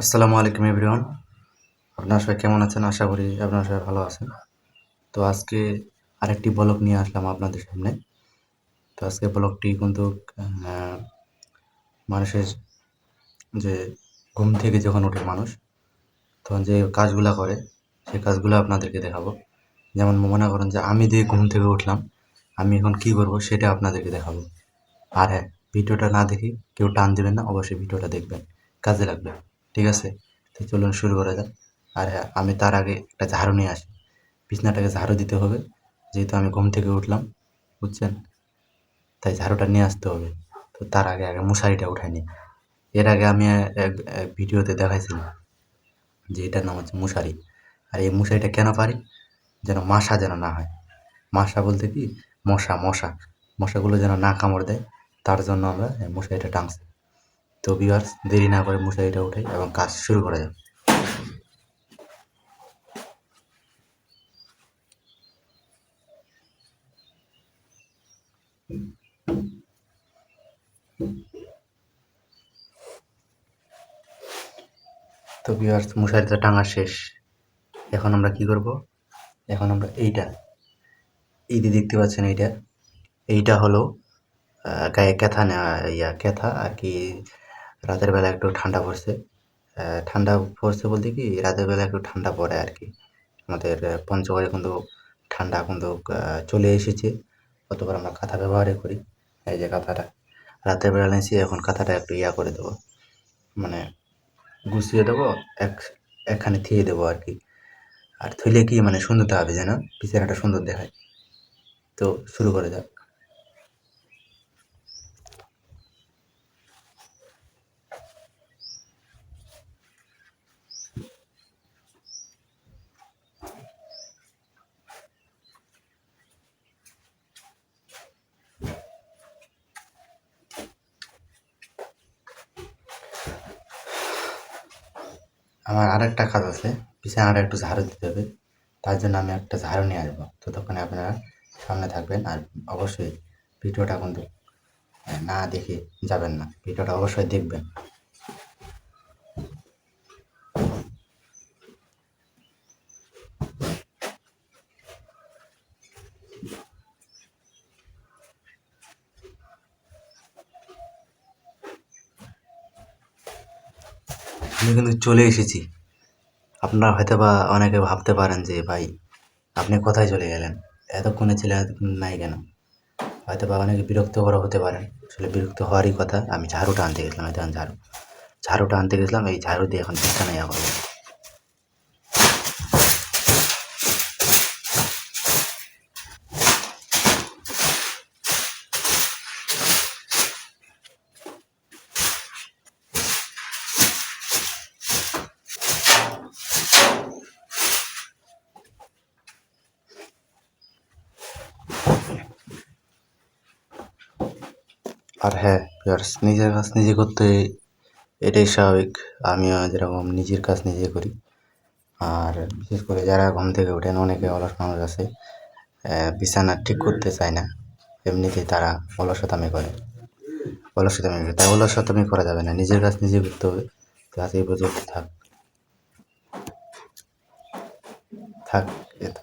আসসালামু আলাইকুম এভরিওয়ান আপনারা সবাই কেমন আছেন? আশা করি আপনারা সবাই ভালো আছেন। তো আজকে আরেকটি ব্লগ নিয়ে আসলাম আপনাদের সামনে। তো আজকে ব্লগটি কিন্তু মানুষের যে ঘুম থেকে যখন ওঠে মানুষ, তখন যে কাজগুলা করে সেই কাজগুলো আপনাদেরকে দেখাবো। যেমন মনে করেন যে আমি দিয়ে ঘুম থেকে উঠলাম, আমি এখন কি করব সেটা আপনাদেরকে দেখাবো। আর হ্যাঁ ভিডিওটা না দেখে কেউ টান দেবেন না, অবশ্যই ভিডিওটা দেখবেন। কাজে লাগবে। ঠিক আছে? তো চলুন শুরু করা যাক। আর হ্যাঁ আমি তার আগে একটা ঝাড়ু নিয়ে আসি। বিছনাটাকে ঝাড়ু দিতে হবে। যেহেতু আমি ঘুম থেকে উঠলাম, বুঝছেন? তাই ঝাড়ুটা নিয়ে আসতে হবে। তো তার আগে আগে মশারিটা উঠাই নিই। এর আগে আমি এক ভিডিওতে দেখাইছিলাম যে এটার নাম হচ্ছে মশারি। আর এই মশারিটা কেন পারি? যেন মাসা যেন না হয়। মাসা বলতে কি? মশা মশা। মশাগুলো যেন না কামড় দেয়, তার জন্য আমরা মশারিটা টাঙছি তো ভিউয়ার্স দেরি না করে মশারিটা উঠাই এবং কাজ শুরু করা যাক। তো ভিউয়ার্স মশারিটা টাঙা শেষ। এখন আমরা কি করব? এখন আমরা এইটা। এই যে দেখতে পাচ্ছেন এইটা। এইটা হলো গায়ে ক্যাথা নেওয়া, ইয়া, ক্যাথা আর কি রাতের বেলা একটু ঠান্ডা পড়ছে। ঠান্ডা পড়ছে বলতে কি, রাতের বেলা একটু ঠান্ডা পড়ে আর কি আমাদের পঞ্চগড়ে কিন্তু ঠান্ডা কিন্তু চলে এসেছে। অতবার আমরা কাঁথা ব্যবহারই করি, এই যে কাঁথাটা। রাতের বেলা নিয়েছি, এখন কাঁথাটা একটু ইয়া করে দেবো। মানে গুছিয়ে দেবো, এক, একখানে থিয়ে দেবো আর কি আর থইলে কি মানে সুন্দরতা হবে যেন, বিছানাটা সুন্দর দেখায়। তো শুরু করে যাক। আমার আর একটা কাজ আছে, পিছনে আর একটু ঝাড়ু দিতে হবে, তার জন্য আমি একটা ঝাড়ু নিয়ে আসব। ততক্ষণে আপনারা সামনে থাকবেন আর অবশ্যই ভিডিওটা কিন্তু না দেখে যাবেন না, ভিডিওটা অবশ্যই দেখবেন। আমি কিন্তু চলে এসেছি। আপনারা হয়তো বা অনেকে ভাবতে পারেন যে, ভাই, আপনি কোথায় চলে গেলেন? এতক্ষণে ছেলে নাই কেন? হয়তো বা অনেকে বিরক্ত করা হতে পারেন। আসলে বিরক্ত হওয়ারই কথা, আমি ঝাড়ুটা আনতে গেছিলাম হয়তো ঝাড়ু। ঝাড়ুটা আনতে গেছিলাম, এই ঝাড়ু দিয়ে এখন বিছানা ইয়া করব আর হ্যাঁ ভিউয়ার্স নিজের কাজ নিজে করতে এটাই স্বাভাবিক। আমিও যেরকম নিজের কাজ নিজে করি। আর বিশেষ করে যারা ঘুম থেকে ওঠেন, অনেকে অলস মানুষ আছে বিছানা ঠিক করতে চায় না। এমনিতেই তারা অলসতামি করে। অলসতামি করে। তাই অলসতামি করা যাবে না। নিজের কাজ নিজে করতে হবে। আজ এই পর্যন্ত থাক। থাক, এ তো।